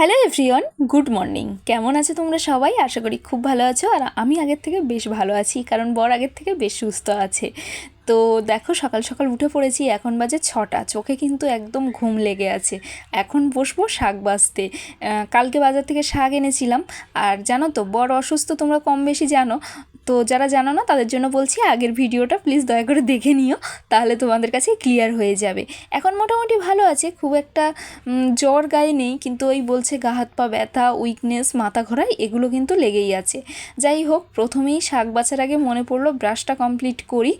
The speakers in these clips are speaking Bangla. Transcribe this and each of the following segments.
হ্যালো এভরিওয়ান গুড মর্নিং কেমন আছো তোমরা সবাই? আশা করি খুব ভালো আছো। আর আমি আগের থেকে বেশ ভালো আছি, কারণ বর আগের থেকে বেশ সুস্থ আছে। তো দেখো, সকাল সকাল উঠে পড়েছি, এখন বাজে ছটা। চোখে কিন্তু একদম ঘুম লেগে আছে। এখন বসবো শাক বাজতে কালকে বাজার থেকে শাক এনেছিলাম। আর জানো তো বড় অসুস্থ, তোমরা কম বেশি জানো। তো যারা জানো না, তাদের জন্য বলছি আগের ভিডিওটা প্লিজ দয়া করে দেখে নিও, তাহলে তোমাদের কাছে ক্লিয়ার হয়ে যাবে। এখন মোটামুটি ভালো আছে, খুব একটা জ্বর গায়ে নেই, কিন্তু ওই বলছে গা হাত পা ব্যথা উইকনেস মাথা ঘোরায়, এগুলো কিন্তু লেগেই আছে। যাই হোক, প্রথমেই শাক বাছার আগে মনে পড়ল ব্রাশটা কমপ্লিট করি।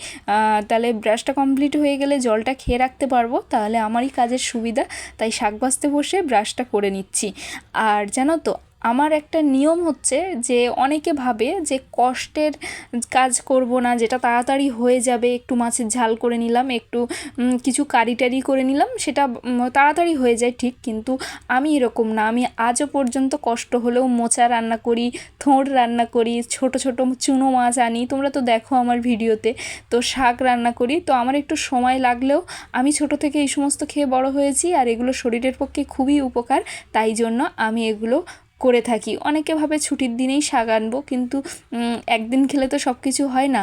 তাহলে ব্রাশটা কমপ্লিট হয়ে গেলে জলটা খেয়ে রাখতে পারব, তাহলে আমারই কাজের সুবিধা, তাই শাক বাছতে বসে ব্রাশটা করে নিচ্ছি। আর জানো তো আমার একটা নিয়ম হচ্ছে যে অনেকে ভাবে যে কষ্টের কাজ করব না, যেটা তাড়াতাড়ি হয়ে যাবে, একটু মাছের ঝাল করে নিলাম, একটু কিছু কারি টারি করে নিলাম, সেটা তাড়াতাড়ি হয়ে যায় ঠিক, কিন্তু আমি এরকম না। আমি আজও পর্যন্ত কষ্ট হলেও মোচা রান্না করি থোঁড় রান্না করি, ছোট ছোট চুনো মাছ আনি। তোমরা তো দেখো আমার ভিডিওতে, তো শাক রান্না করি, তো আমার একটু সময় লাগলেও আমি ছোট থেকে এই সমস্ত খেয়ে বড় হয়েছি, আর এগুলো শরীরের পক্ষে খুবই উপকার, তাই জন্য আমি এগুলো করে থাকি। অনেকে ভাবে ছুটির দিনেই শাক আনব, কিন্তু একদিন খেলে তো সব কিছু হয় না।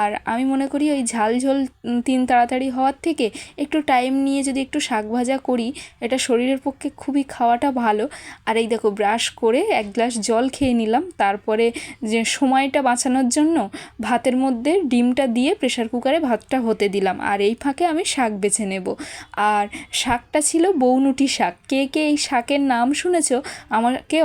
আর আমি মনে করি ওই ঝাল ঝোল তিন তাড়াতাড়ি হওয়ার থেকে একটু টাইম নিয়ে যদি একটু শাক ভাজা করি, এটা শরীরের পক্ষে খুবই খাওয়াটা ভালো। আর এই দেখো ব্রাশ করে এক গ্লাস জল খেয়ে নিলাম, তারপরে যে সময়টা বাঁচানোর জন্য ভাতের মধ্যে ডিমটা দিয়ে প্রেশার কুকারে ভাতটা হতে দিলাম। আর এই ফাঁকে আমি শাক বেছে নেব। আর শাকটা ছিল বৌনুটি শাক। কে কে এই শাকের নাম শুনেছ? আমাকে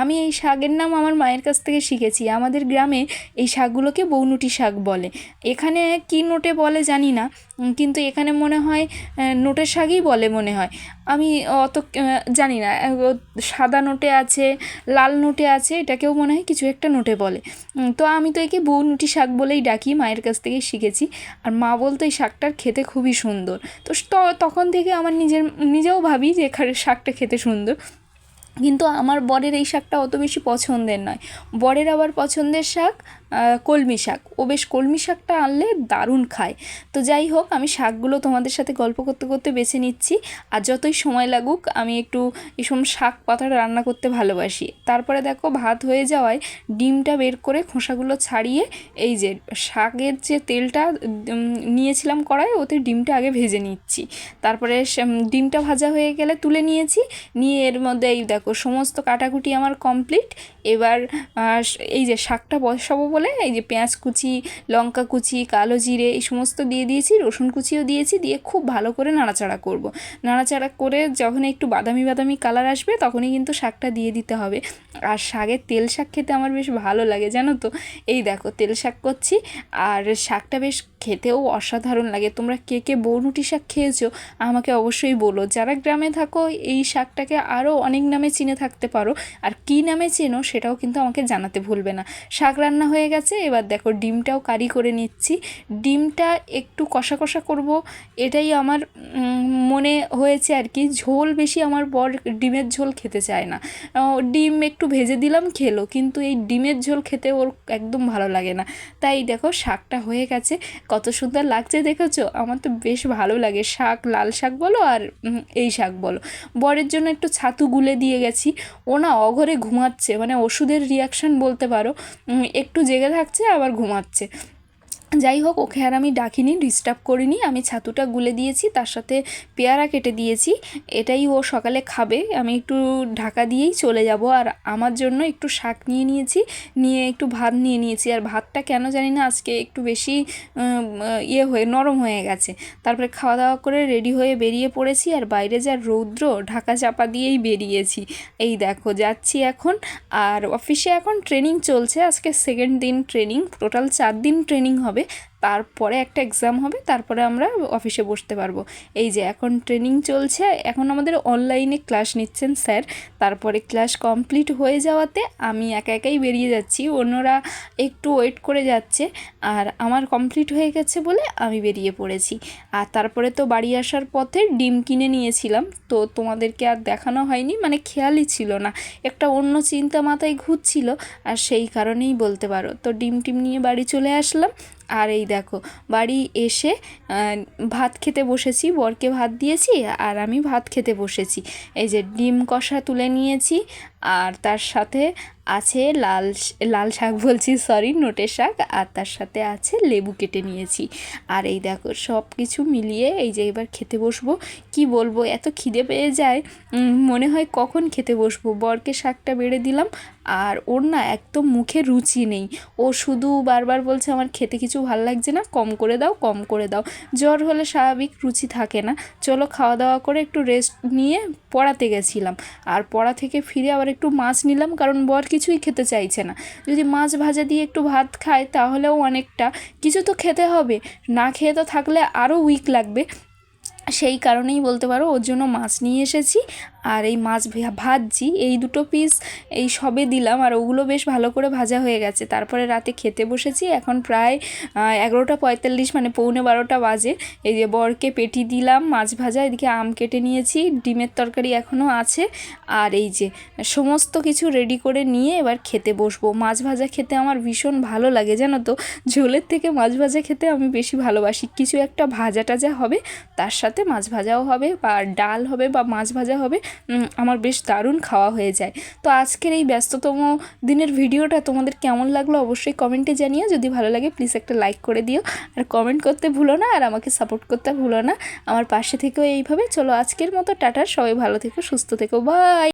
আমি এই শাকের নাম আমার মায়ের কাছ থেকে শিখেছি। আমাদের গ্রামে এই শাকগুলোকে বৌনুটি শাক বলে। এখানে কি নোটে বলে জানি না কিন্তু এখানে মনে হয় নোটের শাকই বলে মনে হয়। আমি অত জানি না সাদা নোটে আছে, লাল নোটে আছে, এটাকেও মনে হয় কিছু একটা নোটে বলে। তো আমি তো একে বৌনুটি শাক বলেই ডাকি, মায়ের কাছ থেকেই শিখেছি। আর মা বলতো এই শাকটার খেতে খুবই সুন্দর। তো তখন থেকে আমার নিজের, নিজেও ভাবি যে এখানে শাকটা খেতে সুন্দর। কিন্তু আমার বরের এই শাকটা অত বেশি পছন্দের নয়। বরের আবার পছন্দের শাক কলমি শাক। ও বেশ কলমি শাকটা আনলে দারুণ খায়। তো যাই হোক, আমি শাকগুলো তোমাদের সাথে গল্প করতে করতে বেছে নিচ্ছি। আর যতই সময় লাগুক, আমি একটু এসব শাক পাতা রান্না করতে ভালোবাসি। তারপরে দেখো, ভাত হয়ে যাওয়ায় ডিমটা বের করে খোসাগুলো ছাড়িয়ে এই যে শাকের যে তেলটা নিয়েছিলাম কড়াই ওতে ডিমটা আগে ভেজে নিচ্ছি। তারপরে ডিমটা ভাজা হয়ে গেলে তুলে নিয়েছি। নিয়ে এর মধ্যে এই দেখো, সমস্ত কাটাকুটি আমার কমপ্লিট। এবার এই যে শাকটা বসাবো বলে, এই যে পেঁয়াজ কুচি, লঙ্কা কুচি, কালো জিরে, এই সমস্ত দিয়ে দিয়েছি, রসুন কুচিও দিয়েছি, দিয়ে খুব ভালো করে নাড়াচাড়া করব। নাড়াচাড়া করে যখন একটু বাদামি বাদামি কালার আসবে, তখনই কিন্তু শাকটা দিয়ে দিতে হবে। আর শাকের তেল শাক খেতে আমার বেশ ভালো লাগে, জানো তো? এই দেখো, তেল শাক করছি, আর শাকটা বেশ খেতেও অসাধারণ লাগে। তোমরা কে কে বৌরুটি শাক খেয়েছো, আমাকে অবশ্যই বলো। যারা গ্রামে থাকো, এই শাকটাকে আরও অনেক নামে চিনে থাকতে পারো, আর কী নামে চেনো, সেটাও কিন্তু আমাকে জানাতে ভুলবে না। শাক রান্না হয়ে গেছে, এবার দেখো ডিমটাও কারি করে নিচ্ছি। ডিমটা একটু কষা কষা করব, এটাই আমার মনে হয়েছে আর কি, ঝোল বেশি আমার বর ডিমের ঝোল খেতে চায় না। ডিম একটু ভেজে দিলাম, খেলো, কিন্তু এই ডিমের ঝোল খেতে ওর একদম ভালো লাগে না। তাই দেখো শাকটা হয়ে গেছে, কত সুন্দর লাগছে দেখেছ? আমার তো বেশ ভালো লাগে, শাক, লাল শাক বলো আর এই শাক বলো। বরের জন্য একটু ছাতু গুলে দিয়ে গেছি, ও না অঘরে ঘুমাচ্ছে মানে ওষুধের রিয়াকশান বলতে পারো একটু একটু জেগে থাকছে আবার ঘুমাচ্ছে। যাই হোক, ওকে আর আমি ডাকিনি ডিস্টার্ব করিনি। আমি ছাতুটা গুলে দিয়েছি, তার সাথে পেয়ারা কেটে দিয়েছি। এটাই ও সকালে খাবে। আমি একটু ঢাকা দিয়েই চলে যাব। আর আমার জন্য একটু শাক নিয়ে নিয়েছি, নিয়ে একটু ভাত নিয়ে নিয়েছি। আর ভাতটা কেন জানি না, আজকে একটু বেশি ইয়ে হয়ে, নরম হয়ে গেছে। তারপরে খাওয়া দাওয়া করে রেডি হয়ে বেরিয়ে পড়েছি। আর বাইরে যা রৌদ্র, ঢাকা চাপা দিয়েই বেরিয়েছি। এই দেখো, যাচ্ছি এখন। আর অফিসে এখন ট্রেনিং চলছে। আজকে সেকেন্ড দিন ট্রেনিং টোটাল চার দিন ট্রেনিং হবে। Oui. তারপরে একটা এক্সাম হবে, তারপরে আমরা অফিসে বসতে পারব। এই যে এখন ট্রেনিং চলছে, এখন আমাদের অনলাইনে ক্লাস নিচ্ছেন স্যার তারপরে ক্লাস কমপ্লিট হয়ে যাওয়াতে আমি একা একাই বেরিয়ে যাচ্ছি, অন্যরা একটু ওয়েট করে যাচ্ছে, আর আমার কমপ্লিট হয়ে গেছে বলে আমি বেরিয়ে পড়েছি। আর তারপরে তো বাড়ি আসার পথে ডিম কিনে নিয়েছিলাম, তো তোমাদেরকে আর দেখানো হয়নি মানে খেয়ালই ছিল না। একটা অন্য চিন্তা মাথায় ঘুরছিল, আর সেই কারণেই বলতে পারো। তো ডিম টিম নিয়ে বাড়ি চলে আসলাম, আর এই দেখো, বাড়ি এসে ভাত খেতে বসেছি, বরকে ভাত দিয়েছি আর আমি ভাত খেতে বসেছি। এই যে ডিম কষা তুলে নিয়েছি আর তার সাথে আছে লাল লাল শাক বলছি সরি নোটের শাক, আর তার সাথে আছে লেবু কেটে নিয়েছি। আর এই দেখো সব কিছু মিলিয়ে এই যে এবার খেতে বসবো। কি বলব, এত খিদে পেয়ে যায়। মনে হয় কখন খেতে বসবো? বরকে শাকটা বেড়ে দিলাম, আর ওর না একদম মুখে রুচি নেই। ও শুধু বারবার বলছে, আমার খেতে কিছু ভালো লাগছে না, কম করে দাও, কম করে দাও। জ্বর হলে স্বাভাবিক রুচি থাকে না। চলো খাওয়া দাওয়া করে একটু রেস্ট নিয়ে পড়াতে গেছিলাম। আর পড়া থেকে ফিরে আবার একটু মাছ নিলাম, কারণ বর কিছুই খেতে চাইছে না। যদি মাছ ভাজা দিয়ে একটু ভাত খায় তাহলেও অনেকটা। কিছু তো খেতে হবে। না খেয়ে তো থাকলে আরও উইক লাগবে। সেই কারণেই বলতে পারো ওর জন্য মাছ নিয়ে এসেছি। আর এই মাছ ভাজছি। এই দুটো পিস এই সবে দিলাম আর ওগুলো বেশ ভালো করে ভাজা হয়ে গেছে। তারপরে রাতে খেতে বসেছি। এখন প্রায় এগারোটা পঁয়তাল্লিশ মানে পৌনে বারোটা বাজে। এই যে বরকে পেটি দিলাম মাছ ভাজা, এদিকে আম কেটে নিয়েছি, ডিমের তরকারি এখনও আছে। আর এই যে সমস্ত কিছু রেডি করে নিয়ে এবার খেতে বসবো। মাছ ভাজা খেতে আমার ভীষণ ভালো লাগে, জানো তো? ঝোলের থেকে মাছ ভাজা খেতে আমি বেশি ভালোবাসি। কিছু একটা ভাজা টাজা হবে, তার সাথে মাছ ভাজাও হবে বা ডাল হবে বা মাছ ভাজা হবে আমার বেশ দারুণ খাওয়া হয়ে যায়। তো আজকের এই ব্যস্ততম দিনের ভিডিওটা তোমাদের কেমন লাগল অবশ্যই কমেন্টে জানিও। যদি ভালো লাগে প্লিজ একটা লাইক করে দিও। আর কমেন্ট করতে ভুলো না, আর আমাকে সাপোর্ট করতে ভুলো না। আমার পাশে থেকেও এইভাবে। চলো আজকের মতো, টাটা। সবাই ভালো থেকো, সুস্থ থেকো। বাই